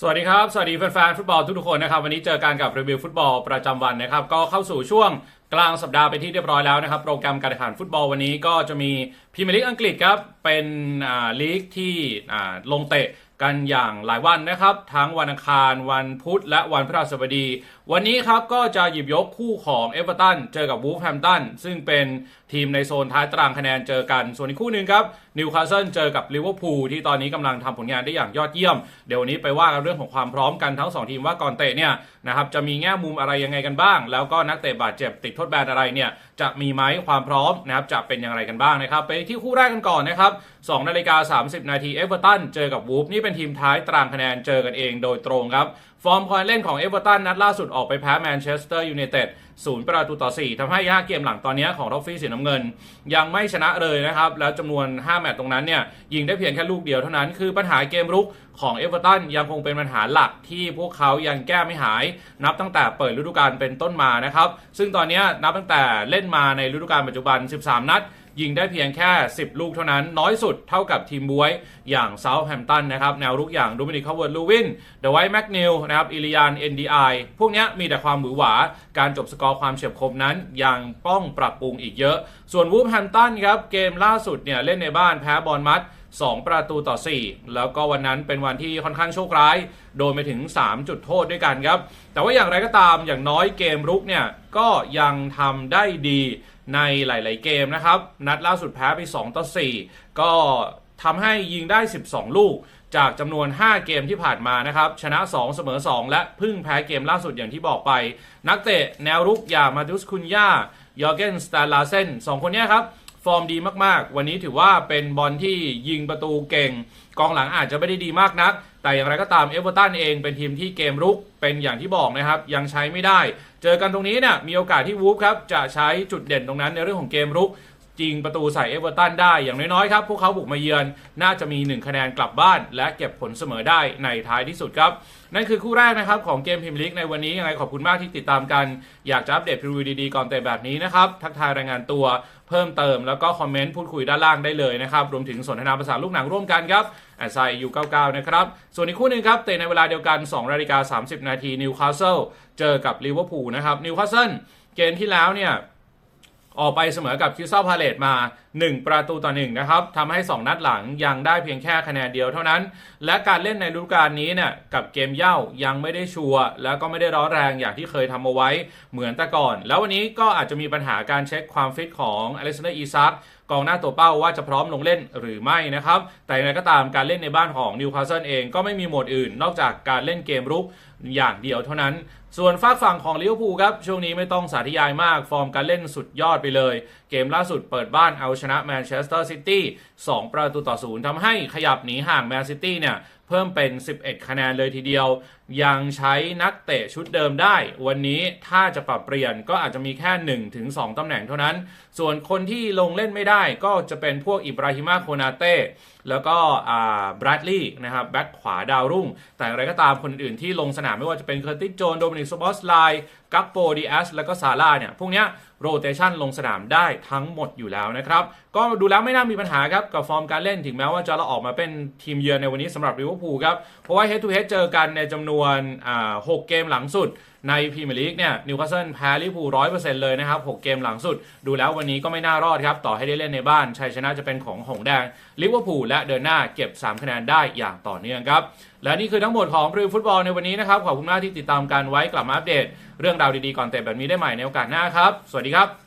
สวัสดีครับ สวัสดีแฟนๆฟุตบอลทุกๆคนนะครับ วันนี้เจอกันกับรีวิวฟุตบอลประจำวันนะครับ ก็เข้าสู่ช่วงกลางสัปดาห์ไปที่เรียบร้อยแล้วนะครับ โปรแกรมการแข่งขันฟุตบอลวันนี้ก็จะมีพรีเมียร์ลีกอังกฤษครับ เป็นอ่าลีกที่อ่าลงเตะ กันอย่างหลายวันนะครับ ทั้งวันอังคารวันพุธและวันพฤหัสบดี วันนี้ครับก็จะหยิบยกคู่ของเอเวอร์ตันเจอกับวูฟแฮมตันซึ่งเป็นทีมในโซนท้ายตารางคะแนนเจอกัน ส่วนอีกคู่หนึ่งครับนิวคาสเซิลเจอกับลิเวอร์พูลที่ตอนนี้กำลังทำผลงานได้อย่างยอดเยี่ยม เดี๋ยววันนี้ไปว่ากันเรื่องของความพร้อมกันทั้งสองทีมว่าก่อนเตะเนี่ยนะครับจะมีแง่มุมอะไรยังไงกันบ้าง แล้วก็นักเตะบาดเจ็บติดโทษแบนอะไรเนี่ยจะมีไหมความพร้อมนะครับจะเป็นอย่างไรกันบ้างนะครับ ไปที่คู่แรกกันก่อนนะครับ 2นาฬิกา30 นาทีเอเวอร์ตันเจอกับวูฟนี่เป็นทีมท้ายตารางคะแนนเจอกันเองโดยตรงครับ ฟอร์มการเล่นของเอเวอร์ตันนัดล่าสุดออกไปแพ้แมนเชสเตอร์ยูไนเต็ดศูนย์ประตูต่อ 4ทำให้5เกมหลังตอนนี้ของท็อฟฟี่สีน้ำเงิน ยังไม่ชนะเลยนะครับ แล้วจำนวน 5 แมตช์ตรงนั้นเนี่ยยิงได้เพียงแค่ลูกเดียวเท่านั้นคือปัญหาเกมรุกของเอเวอร์ตันยังคงเป็นปัญหาหลักที่พวกเขายังแก้ไม่หาย นับตั้งแต่เปิดฤดูกาลเป็นต้นมานะครับ ซึ่งตอนนี้นับตั้งแต่เล่นมาในฤดูกาลปัจจุบัน 13 นัด ยิงได้เพียงแค่ 10 ลูกเท่านั้น น้อยสุดเท่ากับทีมบวยอย่างเซาท์แฮมป์ตันนะครับแนวรุกอย่างดูมินิคาเวิร์ดลูวินเดวท์แมกนิลนะครับอิลิยานเอ็นดีไอพวกนี้มีแต่ความหวือหวา การจบสกอร์ความเฉียบคมนั้นยังต้องปรับปรุงอีกเยอะ ส่วนวูฟแฮมป์ตันครับเกมล่าสุดเนี่ยเล่นในบ้านแพ้บอลมัด2 ประตูต่อ 4 แล้วก็วันนั้นเป็นวันที่ค่อนข้างโชคร้าย โดนไปถึง 3 จุดโทษด้วยกันครับ แต่ว่าอย่างไรก็ตามอย่างน้อยเกมรุกเนี่ย ก็ยังทำได้ดี ในหลาย ๆ เกมนะครับ นัดล่าสุดแพ้ไป 2 ต่อ 4 ก็ทำให้ยิงได้ 12 ลูก จากจำนวน 5 เกมที่ผ่านมานะครับ ชนะ 2 เสมอ 2 และพึ่งแพ้เกมล่าสุดอย่างที่บอกไป นักเตะแนวรุกอย่างมาดุสคุนยายอร์เกนสตาลาเซนสองคนนี้ครับ ฟอร์มดีมากๆ วันนี้ถือว่าเป็นบอลที่ยิงประตูเก่ง กองหลังอาจจะไม่ได้ดีมากนัก แต่อย่างไรก็ตามเอเวอร์ตันเองเป็นทีมที่เกมรุกเป็นอย่างที่บอกนะครับ ยังใช้ไม่ได้ เจอกันตรงนี้เนี่ยมีโอกาสที่วูฟครับจะใช้จุดเด่นตรงนั้นในเรื่องของเกมรุก ยิงประตูใส่เอเวอร์ตันได้อย่างน้อยๆครับ พวกเขาบุกมาเยือนน่าจะมี 1 คะแนนกลับบ้าน และเก็บผลเสมอได้ในท้ายที่สุดครับ นั่นคือคู่แรกนะครับ ของเกมพรีเมียร์ลีกในวันนี้ยังไงขอบคุณมากที่ติดตามกัน อยากจะอัปเดตพรีวิวดีๆก่อนเตะแบบนี้นะครับ ทักทายรายงานตัวเพิ่มเติมแล้วก็คอมเมนต์พูดคุยด้านล่างได้เลยนะครับ รวมถึงสนทนาภาษาลูกหนังร่วมกันครับแอดไซยู99นะครับ ส่วนอีกคู่หนึ่งครับ เตะในเวลาเดียวกัน2นาฬิกา30 นาทีนิวคาสเซิลเจอกับลิเวอร์พูลนะครับนิวคาสเซิลเกมที่แล้วเนี่ย ออกไปเสมอกับคิวเซาพาเลตมา 1 ประตูต่อ1นะครับทำให้ 2 นัดหลังยังได้เพียงแค่คะแนนเดียวเท่านั้น และการเล่นในฤดูกาลนี้เนี่ยกับเกมเย่ายังไม่ได้ชัวร์แล้วก็ไม่ได้ร้อนแรงอย่างที่เคยทำเอาไว้เหมือนแต่ก่อน แล้ววันนี้ก็อาจจะมีปัญหาการเช็คความฟิตของอเล็กซานเดอร์อีซักกองหน้าตัวเป้าว่าจะพร้อมลงเล่นหรือไม่นะครับ แต่อย่างไรก็ตามการเล่นในบ้านของนิวคาสเซิลเองก็ไม่มีโหมดอื่น นอกจากการเล่นเกมรุก อย่างเดียวเท่านั้น ส่วนฝากฝั่งของลิเวอร์พูลครับช่วงนี้ไม่ต้องสาธยายมากฟอร์มการเล่นสุดยอดไปเลย เกมล่าสุดเปิดบ้านเอาชนะแมนเชสเตอร์ซิตี้2ประตูต่อศูนย์ทำให้ขยับหนีห่างแมนซิตี้เนี่ยเพิ่มเป็น 11 คะแนนเลยทีเดียว ยังใช้นักเตะชุดเดิมได้ วันนี้ถ้าจะปรับเปลี่ยนก็อาจจะมีแค่1ถึง2ตำแหน่งเท่านั้น ส่วนคนที่ลงเล่นไม่ได้ก็จะเป็นพวกอิบราฮิมาโคนาเต้แล้วก็อ่าบรัดลีย์นะครับแบ็คขวาดาวรุ่ง แต่อย่างไรก็ตามคนอื่นที่ลงสนามไม่ว่าจะเป็นเคอร์ติสโจนโดมินิกสบอสไล กัปโปดีแอสแล้วก็ซาร่าเนี่ย พวกเนี้ยโรเตชันลงสนามได้ทั้งหมดอยู่แล้วนะครับ ก็ดูแล้วไม่น่ามีปัญหาครับ กับฟอร์มการเล่นถึงแม้ว่าจะเราออกมาเป็นทีมเยือนในวันนี้สำหรับลิเวอร์พูลครับ เพราะว่าเฮดทูเฮดเจอกันในจำนวนอ่าหกเกมหลังสุด ในพรีเมียร์ลีกเนี่ยนิวคาสเซิลแพ้ลิเวอร์พูลร้อยเปอร์เซ็นต์เลยนะครับหกเกมหลังสุด ดูแล้ววันนี้ก็ไม่น่ารอดครับ ต่อให้ได้เล่นในบ้านชัยชนะจะเป็นของหงแดงลิเวอร์พูลและเดินหน้าเก็บ 3 คะแนนได้อย่างต่อเนื่องครับ และนี่คือทั้งหมดของพรีวิวฟุตบอลในวันนี้นะครับขอบคุณมากที่ติดตามกันไว้กลับมาอัปเดต เรื่องราวดีๆก่อนเตะแบบนี้ได้ใหม่ในโอกาสหน้าครับสวัสดีครับ